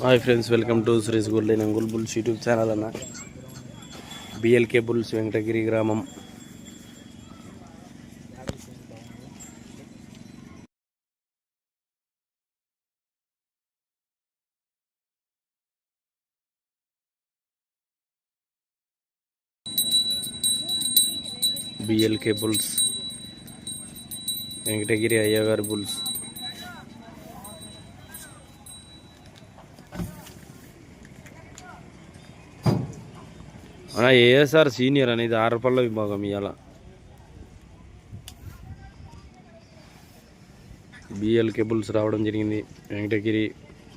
Hi friends welcome to Suresh golden Angul bulls YouTube channel అన్న. BLK bulls Venkatagiri గ్రామం. BLK bulls Venkatagiri అయ్యగారి bulls. ASR senior అనేది ఆరపల్ల విభాగం ఇవాళ బిఎల్ కేబుల్స్ రావడం జరిగింది. వెంకటగిరి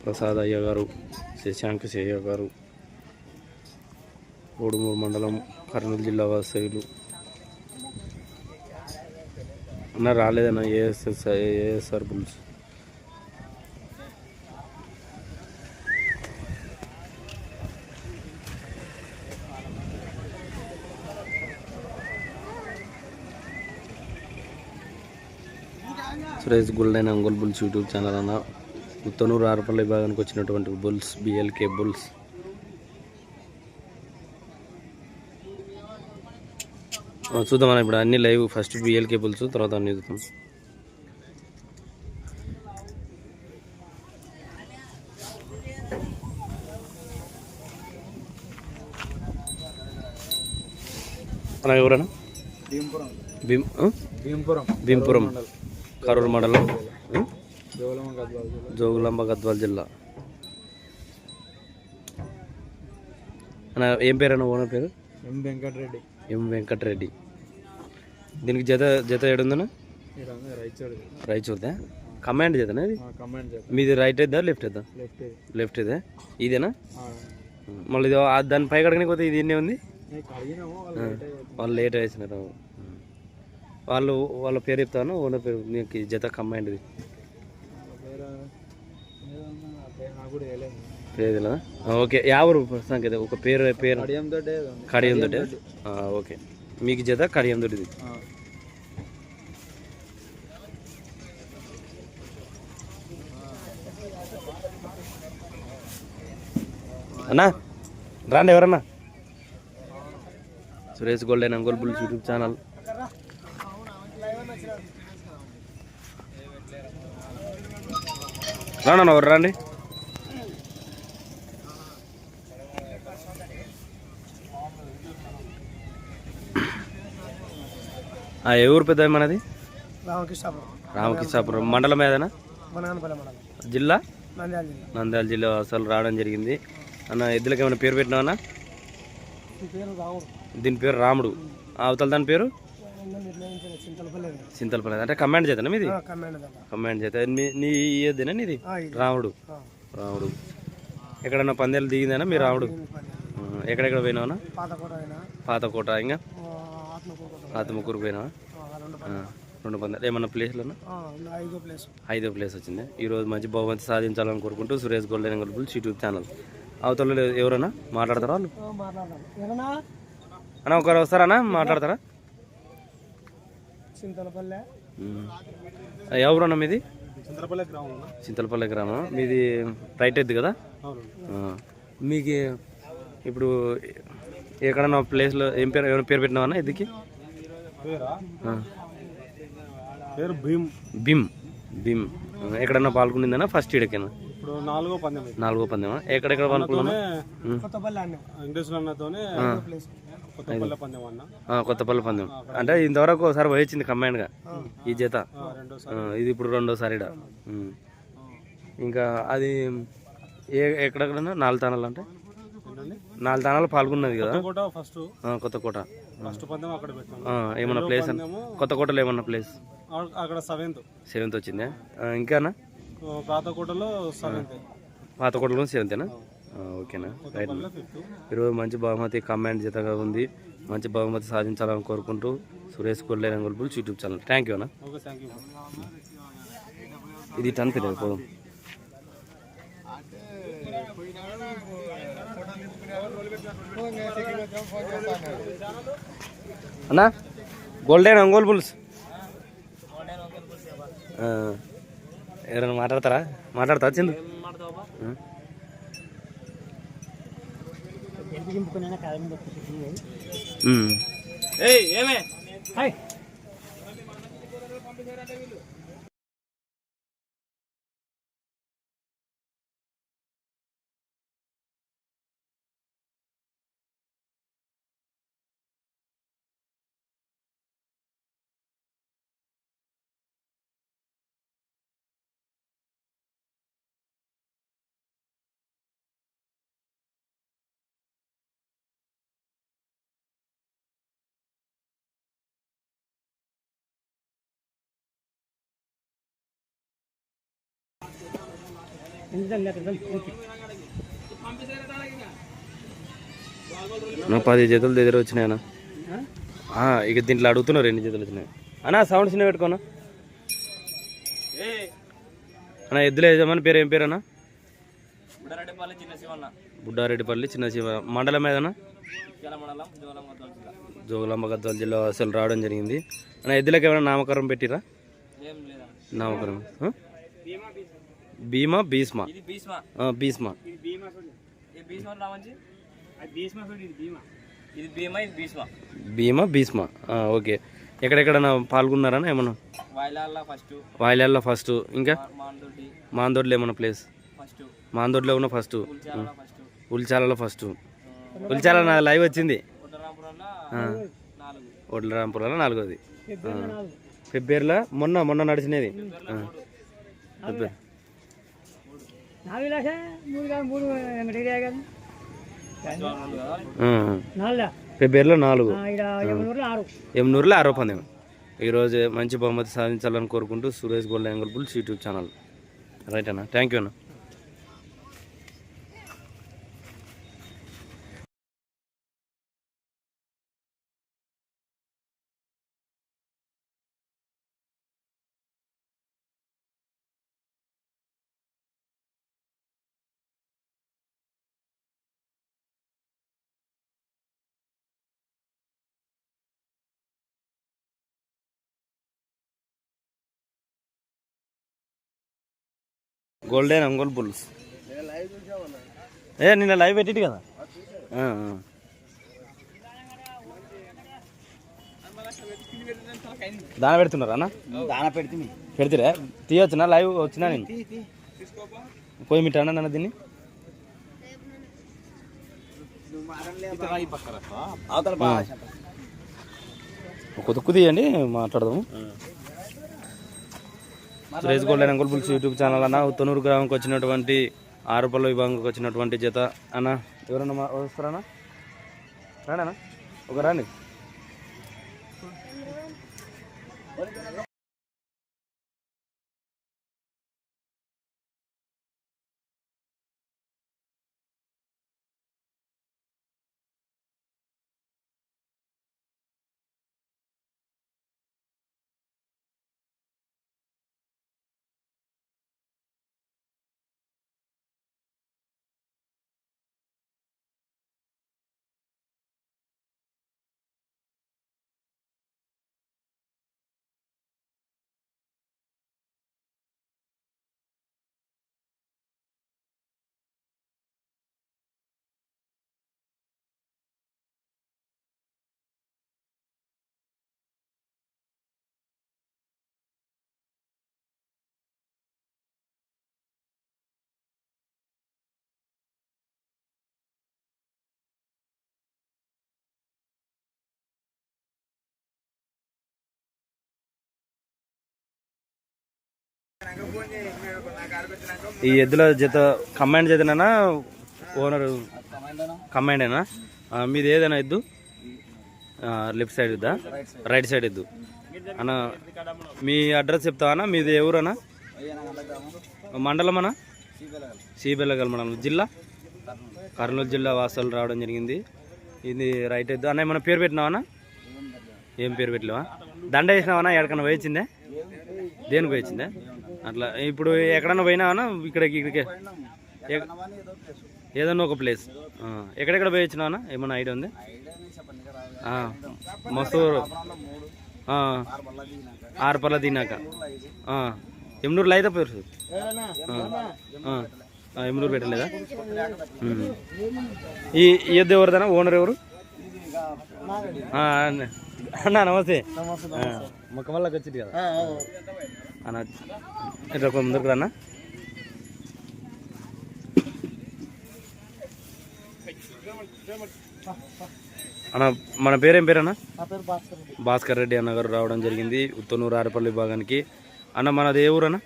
ప్రసాద్ అయ్య గారు శశాంక్ సేయ గారు కోడుమూరు మండలం కర్నూలు జిల్లా వాస్తవ్యులు అన్న రాలేదన్న ASS ASR bulls. Suresh golden Ongole bulls YouTube channel అన్న. ఉత్తనూరు ఆర్పల్లి విభాగానికి వచ్చినటువంటి బుల్స్ బిఎల్కే బుల్స్. చూద్దాం ఇప్పుడు అన్ని లైవ్ ఫస్ట్ బిఎల్కే బుల్స్ తర్వాత అన్ని చూద్దాం. అన్న ఎవరన్నా? భీంపురం? భీంపురం కరూరు మండలం. జోగులాంబ గద్వాల జిల్లా. అన్న ఏం పేరు అన్న ఓనర్ పేరు? ఎం వెంకటరెడ్డి. ఎం వెంకటరెడ్డి. దీనికి జత జత ఇక్కడ రైట్ రాయచూర్దా కమాండ్ జతనా ఇది? కమాండ్ చేద్దాం మీది రైట్ అయిద్దా లెఫ్ట్ అయిద్దా లెఫ్ట్ ఇదే. ఇదేనా? మళ్ళీ ఇది దాని పై కడగని పోతే ఇది ఎన్నే ఉంది? వాళ్ళు లేట్ వేసినారు వాళ్ళు వాళ్ళ పేరు చెప్తాను ఓనర్ పేరు నీకు జత కమాండ్ది వేయలేదు పేరులా ఓకే యావరు ప్రస్తుతానికి ఒక పేరు పేరు. కడియం తోటే ఓకే. మీకు జత కడియం తోటిది. అన్నా? రాండి ఎవరన్నా? Suresh golden Ongole bulls YouTube channel. రానా ఎవరు రండి? ఆ, ఏ ఊరు పెద్ద మనది? రామకృష్ణాపురం. రామకృష్ణాపురం. మండలం ఏదైనా జిల్లా. నంద్యాల జిల్లా అసలు రావడం జరిగింది. అన్న ఎద్దులకి ఏమైనా పేరు పెట్టినావన్నా దీని పేరు రాముడు. అవతల దాని పేరు? చింతలపల్లి. అంటే కమాండ్ చేతనా మీది? కమాండ్ చేత. మీ- నీ ఏదేనా నీది? రాముడు. రాముడు. ఎక్కడన్నా పందేలు దిగిందేనా మీ రాముడు? ఎక్కడెక్కడ పోయినావనా పాతకోట ఇంకా? ఆత్మకూరు పోయినావా? రెండు పందాలు. ఏమన్నా ప్లేస్లోనా ఐదో ప్లేస్. వచ్చింది. ఈరోజు మంచి బహుమతి సాధించాలని కోరుకుంటూ సురేష్ గోల్డెన్ గల్బుల్ యూట్యూబ్ ఛానల్. అవతల ఎవరన్నా మాట్లాడతారా? వాళ్ళు అన్న ఒకరు వస్తారన్నా? మాట్లాడతారా? చింతలపల్లె. ఎవరన్నా మీది? చింతలపల్లి గ్రామం చింతలపల్లి గ్రామం. మీది రైట్ ఎద్దు కదా. మీకు ఇప్పుడు ఎక్కడన్నా ప్లేస్లో ఏం పేరు ఏమైనా పేరు పెట్టినావన్నా ఎద్దుకి పేరా? భీమ్. బిమ్ ఆ, ఎక్కడన్నా పాల్గొనిందనా ఫస్ట్ ఇడకేనా ఇప్పుడు నాలుగో పందెం. నాలుగో పందెమా? ఎక్కడెక్కడ కొత్తపల్లి పందెం అన్న. కొత్తపల్లి పందెం. అంటే ఇంతవరకు ఒకసారి వచ్చింది కంబైన్గా ఈ జత. రెండోసారి. ఆ, ఇది ఇప్పుడు రెండోసారి. ఇంకా అది ఏ ఎక్కడెక్కడన్నా నాలుగు తానాలు అంటే? నాలుగు తానాలు పాల్గొన్నది కదా? ఫస్ట్. ఆ, కొత్త కోట. ఫస్ట్ పందెం అక్కడ పెట్టాను ఆ, ఏమన్నా ప్లేస్ అన్న కొత్త కోటలో ఏమన్నా ప్లేస్ అక్కడ సెవెంత్. సెవెంత్ వచ్చిందా? ఇంకానా పాతకోటలో సెవెంత్. పాత కోటలో సెవెంతేనా? ఓకేనా. రైట్. ఈరోజు మంచి బహుమతి కమాండ్ జతగా ఉంది. మంచి బహుమతి సాధించాలని కోరుకుంటూ సురేష్ కొల్లేరు Ongole YouTube channel. Thank you అన్న. ఓకే థ్యాంక్ యూ ఇది టన్ పోదాం. అన్నా గోల్డెన్ ఒంగోలు బుల్స్ ఆ, ఎవరైనా మాట్లాడతారా? మాట్లాడతా చిందు? ఆ. ఉమ్. నా పది జతలు దగ్గర వచ్చినాయనా? ఇక దీంట్లో అడుగుతున్నారు ఎన్ని జతలు వచ్చినాయి. అన్నా సౌండ్ చిన్న పెట్టుకోనా అన్న. ఎద్దుల యజమాని పేరు ఏం పేరు అన్న బుడ్డారెడ్డిపల్లి చిన్న శివ. మండలం ఏదన్నా? జోగులాంబ గద్వాల జిల్లా అసలు రావడం జరిగింది. అన్న ఎద్దులకు ఏమైనా నామకరణం పెట్టిరా? నామకరణం. ఆ? భీమా భీష్మ? ఆ, భీస్మా ఇది భీష్మ భీమా. ఇది భీమా ఇది భీష్మ. భీమా భీస్మా ఆ, ఓకే. ఎక్కడెక్కడన్నా పాల్గొన్నారా ఏమన్నా? వైలాల్లో ఫస్ట్. వాయిలాల్లో ఫస్ట్. ఇంకా? మాందోడ్లో ఏమన్నా ప్లేస్? ఫస్ట్. మాందోడ్లో ఉన్న ఫస్ట్. ఉల్చాలలో ఫస్ట్. ఉల్చాల నా లైవ్ వచ్చింది. వడ్లరాంపురంలో నాలుగోది. ఫిబ్రవరిలో మొన్న మొన్న నడిచినది. నాలుగు లక్ష మూడు కాదు మూడు వెంకటగిరి కాదు రెండు కదా ఆ. నాలుగు ఫిబ్రవరిలో నాలుగు ఎనిమిది ఆరు పందెం ఈరోజు మంచి బహుమతి సాధించాలని కోరుకుంటూ Suresh gold angle bulls YouTube channel right అన్న థ్యాంక్ యూ అన్న గోల్డెన్ అంగోల్ బుల్స్. ఏ నిన్న లైవ్ పెట్టిటి కదా. దాన పెడుతున్నారా అన్న? దాన పెడితే పెడితే తీయొచ్చునా? లైవ్ వచ్చినా నేను? పోయి మీ అన్న నన్ను దీన్ని. ఒక తుక్కు తీయండి మాట్లాడదాము. Suresh golden Ongole bulls YouTube channel అన్న ఉత్తనూరు గ్రామంకి వచ్చినటువంటి ఆరుపల్ల విభాగంకి వచ్చినటువంటి జత. అన్న ఎవరన్నా మా- వస్తారన్నా? రానా ఒక రాండి. ఈ ఎద్దుల జత కమాండ్ జతనా ఓనర్ కమాండేనా మీది ఏదైనా ఎద్దు? లెఫ్ట్ సైడ్ ఇద్దా? రైట్ సైడ్ ఇద్దు అన్న మీ అడ్రస్ చెప్తావా మీది ఎవరన్నా ఊరన్నా? మండలం అన్నా సిబెల్లగల్ మండలం. జిల్లా? కర్నూలు జిల్లా వాసాలు రావడం జరిగింది. ఇది రైట్ ఎద్దు. అన్న ఏమన్నా పేరు పెట్టినావా ఏం పేరు పెట్టలేవా? దండ వేసినావా ఎక్కడికన్నా వేయించిందే దేనికి వేయించిందే అట్లా. ఇప్పుడు ఎక్కడన్నా పోయినావా ఇక్కడికి ఇక్కడికే. ఏదన్నా ఒక ప్లేస్. ఎక్కడెక్కడ పోయి వచ్చినావు అన్న? ఏమన్నా ఐడియా ఉంది? మస్తు ఆరు పళ్ళ తిన్నాక ఎమ్నూరులో అయితే పోయారు ఎమ్నూరు పెట్టలేదా. ఈ ఎద్దు ఎవరిదన్నా? ఓనర్ ఎవరు? అన్న. నమస్తే. ఆ, మొక్క వల్లకి వచ్చింది కదా. అన్న ఇట్లా ముందుకు రానా? అన్న మన పేరేం పేరన్నా? భాస్కర్ రెడ్డి. భాస్కర్ రెడ్డి అన్న గారు రావడం జరిగింది ఉత్తనూరు ఆరపల్లి విభాగానికి. అన్న మనది ఏ ఊరన్నా?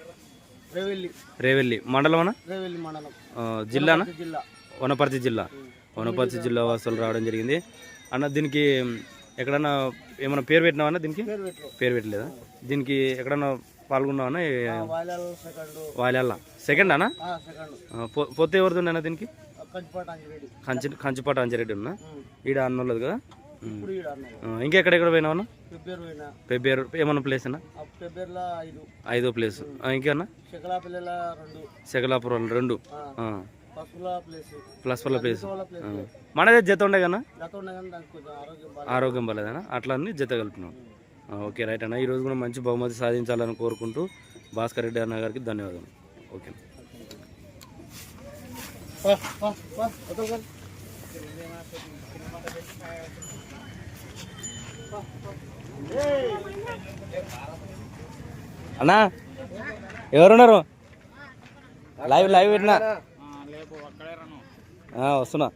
రేవెల్లి. రేవెల్లి. మండలం అన్న? రేవెల్లి మండలం. ఆ, జిల్లానా జిల్లా. వనపర్తి జిల్లా. వనపర్తి జిల్లా వాసులు రావడం జరిగింది. అన్న దీనికి ఎక్కడన్నా ఏమైనా పేరు పెట్టినావన్నా దీనికి? పేరు పెట్టలేదా? దీనికి ఎక్కడన్నా సెకండ్. వాళ్ళ సెకండ్ అన్న సెకండ్. పొత్తు ఎవరిది అన్న దీనికి? కంచి కంచిపాట అంజరెడ్డి ఉన్నా? ఈడ అన్నోళ్ళది కదా? ఇంకెక్కడెక్కడ పోయినావన్నా పెబ్బేరు ఏమన్నా ప్లేస్ అన్న? ఐదు. ప్లేస్ ఇంకేనా శకలాపురం రెండు. ప్లేస్ వల్ల ప్లేస్ వాళ్ళ ప్లేస్ మనదే జత ఉండే కొంచెం ఆరోగ్యం బాగా ఆరోగ్యం బాగాలేదనా అట్లా అన్ని జత కలిపినాం ఓకే రైట్ అన్న. ఈరోజు కూడా మంచి బహుమతి సాధించాలని కోరుకుంటూ భాస్కర్ రెడ్డి అన్న గారికి ధన్యవాదాలు ఓకే. అన్నా ఎవరున్నారు? లైవ్ లైవ్ పెట్టినా? వస్తున్నా?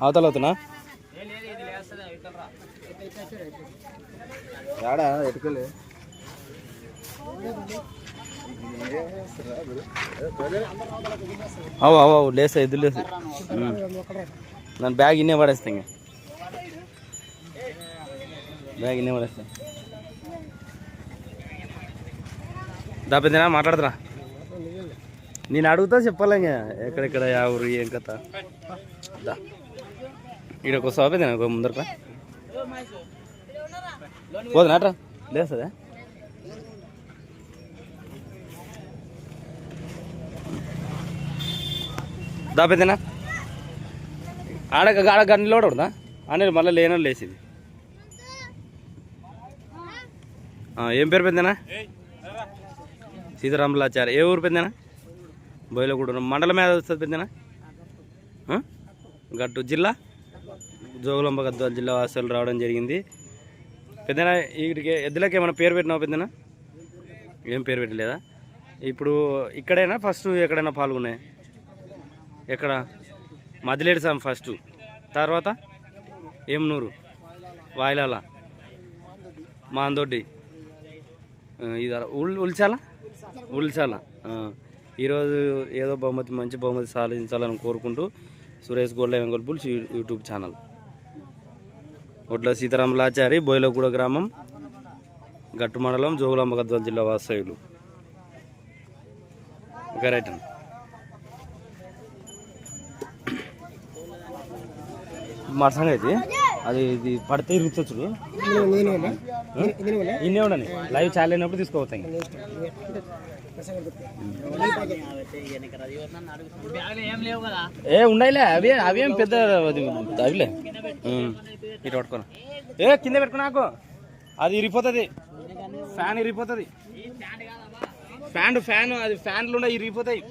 అవతల అవుతున్నా? అవు అవు అవు లేసా ఎదురు లేసు. నన్ను బ్యాగ్ ఇన్నే పడేస్తా ఇంకా. బ్యాగ్ ఇన్నే పడేస్తా. దాపెందినా మాట్లాడదురా నేను అడుగుతా చెప్పాలి ఇంకా ఎక్కడెక్కడ యా ఊరు ఏం కథ? దా. ఇక్కడ ఒక ముందర ఒక ముందరకా పోదునాట్రా లేస్తుందా? దాపెందినా ఆడ ఆడ గన్నిలో కూడా అనేది మళ్ళీ లేనో లేచింది ఏం పేరు పెద్దనా? సీతారాములాచారి ఏ ఊరు పెద్దనా? బయలుగూడ. మండలం మీద వస్తుంది పెద్దనా? గట్టు జిల్లా? జోగులంబ గద్వాల జిల్లా వాసులు రావడం జరిగింది. పెద్దనా వీటికి ఎద్దులకి ఏమైనా పేరు పెట్టినావు పెద్దనా? ఏం పేరు పెట్టలేదా? ఇప్పుడు ఇక్కడైనా ఫస్ట్ ఎక్కడైనా పాల్గొన్నాయి? ఎక్కడ? మదిలేడు సాం ఫస్ట్ తర్వాత ఏమనూరు? వాయిలాల? మాందొడ్డి? ఇది అలా- ఉల్ ఉల్చాల? ఉల్చాల. ఈరోజు ఏదో బహుమతి మంచి బహుమతి సాధించాలని కోరుకుంటూ సురేష్ గోల్డ్ వెంగల్ బుల్స్ యూ- యూట్యూబ్ ఛానల్. ఒడ్ల సీతారాములాచారి బోయలగూడ గ్రామం గట్టు మండలం జోగులాంబ గద్వాల జిల్లా వాస్తవ్యులు ఓకే రైట్ అండి. మా సంగతి అది ఇది పడితే ఇరుచొచ్చు ఇన్నే ఉండని లైవ్ చాలు అయినప్పుడు తీసుకోవచ్చాయి ఏ ఉండయిలే అవి అవి ఏం పెద్ద అది అవిలే. ఇటు పట్టుకోను. ఏ కింద పెట్టుకో నాకు. అది ఇరిగిపోతుంది. ఫ్యాన్ ఇరిగిపోతుంది. ఫ్యాన్ ఫ్యాన్ అది ఫ్యాన్లు ఉండే ఇరిగిపోతాయి.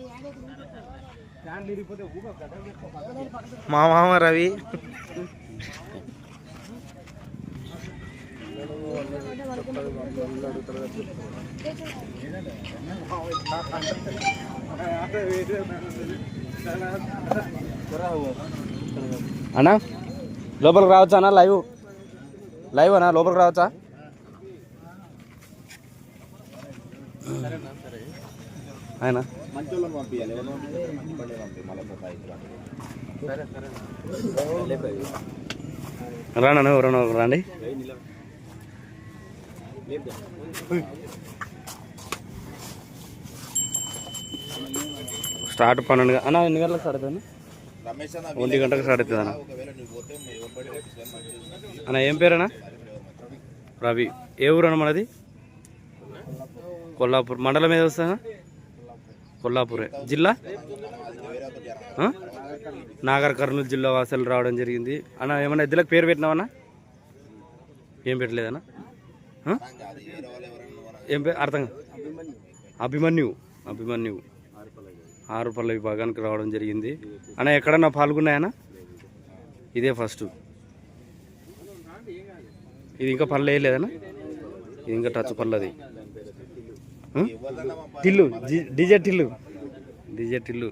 మా మామ రవి. అన్నా? లోపలికి రావచ్చా అన్న లైవ్? లైవ్ అన్నా? లోపలికి రావచ్చా? ఆయన రానా ఎవరన్నా ఒకరు రండి. స్టార్ట్ పన్నెండు అన్న ఎన్ని గంటలకు స్టార్ట్ అవుతుంది? ఒంటి గంటలకు స్టార్ట్ అవుతుంది అన్న అన్న ఏం పేరన్నా? రవి. ఏ ఊరు అన్న మనది? కొల్లాపూర్. మండలం ఏది వస్తుందా కొల్లాపూరే. జిల్లా? నాగర్ కర్నూలు జిల్లా వాసులు రావడం జరిగింది. అన్న ఏమన్నా ఎద్దులకు పేరు పెట్టినావన్నా ఏం పెట్టలేదన్నా? ఏం పేరు? అర్థం అభిమన్యు. అభిమన్యు. ఆరు విభాగానికి రావడం జరిగింది. అన్న ఎక్కడన్నా పాల్గొన్నాయనా? ఇదే ఫస్ట్ ఇది ఇంకా పళ్ళు వేయలేదనా? ఇది ఇంకా టచ్ పళ్ళది టిల్లు. జి- టిల్లు. డీజే టిల్లు.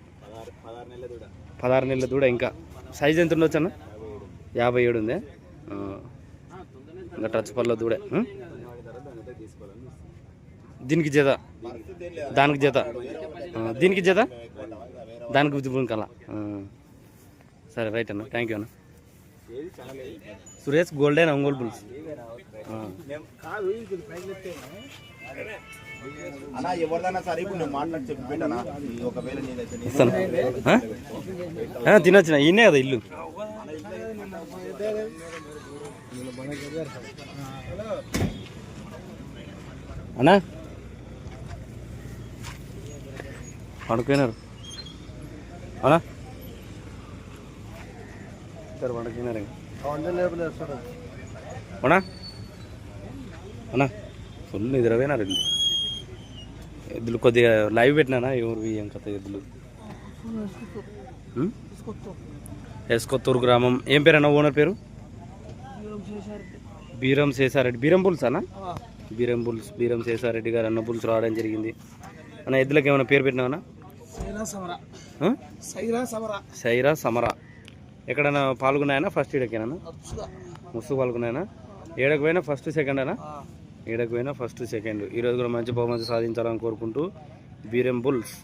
పదహారు నెలల దూడ ఇంకా. సైజ్ ఎంత ఉండొచ్చు అన్న యాభై ఏడు ఉందే? ఇంకా టచ్ పళ్ళ దూడే. దీనికి జత. దానికి జత. దీనికి జత? దానికి ఉద్యోగం కల సరే రైట్ అన్న. థ్యాంక్ యూ అన్న. సురేష్ గోల్డెన్ ఒంగోల్ బుల్స్ ఆ. అన్నా ఎవరిదైనా సరే ఇప్పుడు నేను మాట్లాడి చెప్పి పెట్టనా ఒకవేళ నేనైతే నేను ఇస్తాను. ఆ? ఆ, తినొచ్చిన. ఈయనే కదా ఇల్లు. అన్నా? పడుకున్నారు. అవునా? ఇద్దరు పడుకున్నారు అవునా? అవునా? ఫుల్ నిద్రపోయినారు ఇల్లు ఎద్దులు కొద్దిగా లైవ్ పెట్టినానా? ఎవరు ఏం కథ ఎద్దులు? ఎస్కొత్తూరు గ్రామం. ఏం పేరన్నా ఓనర్ పేరు? బీరం శేషారెడ్డి. బీరం బుల్స్ అన్న బీరం బుల్స్ బీరం శేషారెడ్డి గారు అన్న బుల్స్ రావడం జరిగింది. అన్న ఎద్దులకు ఏమైనా పేరు పెట్టినావనా? సైరా సమర ఎక్కడైనా పాల్గొన్నాయనా? ఫస్ట్ ఈడకేనా ముసు పాల్గొన్నాయనా? ఏడకు పోయినా ఫస్ట్ సెకండ్ అనా ఏడకు పోయినా ఫస్ట్ సెకండ్ ఈరోజు కూడా మంచి బహుమతి సాధించాలని కోరుకుంటూ బీరం బుల్స్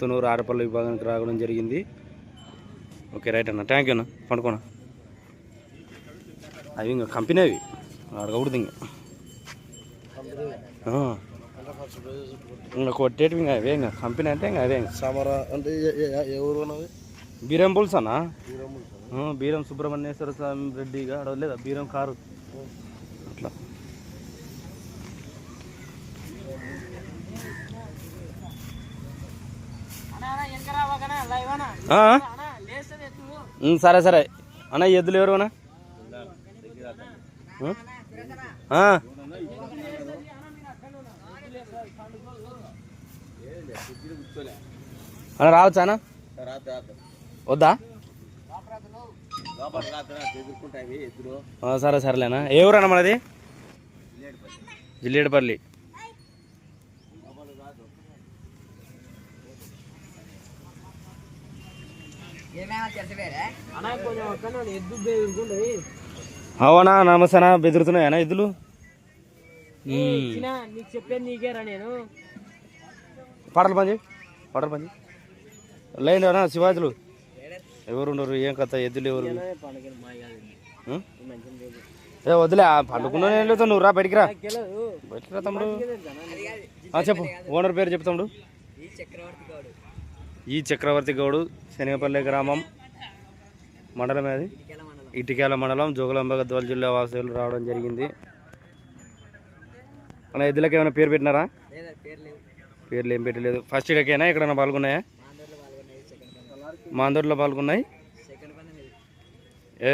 తునూరు ఆరపల్లి విభాగానికి రావడం జరిగింది. ఓకే రైట్ అన్న. థ్యాంక్ యూ అన్న. పండుకోనా? అవి ఇంకా కంపెనీ అవి అడగకూడదు ఇంకా. ఇంకా కొట్టేటివి ఇంకా అవే ఇంకా కంపెనీ అంటే ఇంకా అవే ఇంకా. సమరా అంటే ఎవరు ఉన్నది? బీరం బుల్స్ అన్న బీరం సుబ్రహ్మణ్యేశ్వర స్వామి రెడ్డిగా అడగలేదా బీరం కారు. అట్లా. సరే సరే. అన్న ఎద్దులు ఎవరు అన్న. అన్న రావచ్చా అన్న? వద్దా? సరే సరేలేనా. ఏ ఊరు అన్న మనది? జిల్లేడుపల్లి అవునా నమస్తేనా బెదురుతున్నాయనా ఎద్దులు. నీకు చెప్పేది నీకేరా నేను. పాటలు పని పాటలు పని అన్న శివాజులు. ఎవరు ఉండరు ఏం కథ ఎద్దులు ఎవరు? ఏ వదిలే పండుకున్న వెళ్తా నువ్వు రా బయటికి రా. బయటికి రా తమ్ముడు. ఆ, చెప్పు. ఓనర్ పేరు చెప్పు తమ్ముడు. ఈ చక్రవర్తి గౌడు. శనగపల్లి గ్రామం. మండలం అది ఇటికేల మండలం జోగులాంబ గద్వాల జిల్లా వాసులు రావడం జరిగింది. అలా ఎద్దులకి ఏమైనా పేరు పెట్టినారా? పేర్లు ఏం పెట్టలేదు. ఫస్ట్ ఇడకేనా ఎక్కడైనా పాల్గొన్నాయా? మా అందరిలో పాల్గొన్నాయి? ఏ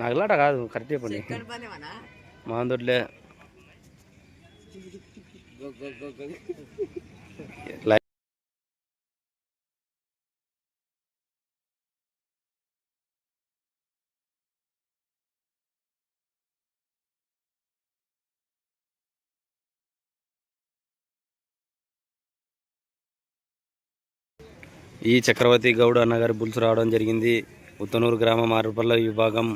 నాకులాట కాదు కరెక్ట్ చెప్పండి మా ఈ చక్రవర్తి గౌడ్ అన్నగారి బుల్స్ రావడం జరిగింది. ఉత్తనూరు గ్రామం మారుపల్ల విభాగం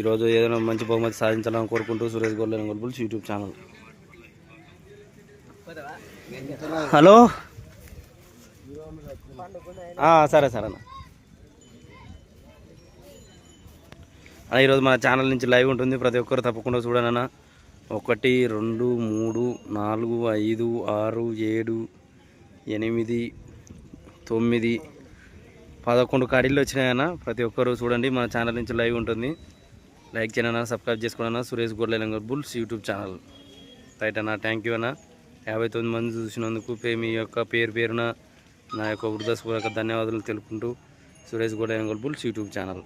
ఈరోజు ఏదైనా మంచి బహుమతి సాధించాలని కోరుకుంటూ Suresh gold goal bulls YouTube channel. Hello? సరే సరే అన్న. అలా ఈరోజు మన ఛానల్ నుంచి లైవ్ ఉంటుంది. ప్రతి ఒక్కరు తప్పకుండా చూడండి అన్న. ఒకటి రెండు మూడు నాలుగు ఐదు ఆరు ఏడు ఎనిమిది తొమ్మిది పదకొండు కాడీలు వచ్చినాయన్న ప్రతి ఒక్కరు చూడండి మన ఛానల్ నుంచి లైవ్ ఉంటుంది. లైక్ చేయండి అన్న సబ్స్క్రైబ్ చేసుకోండి అన్న. సురేష్ గోడ్లైన బుల్స్ యూట్యూబ్ ఛానల్. రైట్ అన్న థ్యాంక్ యూ అన్న. యాభై తొమ్మిది మంది చూసినందుకు మీ యొక్క పేరు పేరున నా యొక్క వృద్ధస్పూర్వక ధన్యవాదాలు తెలుపుకుంటూ Suresh Gowda bulls YouTube channel.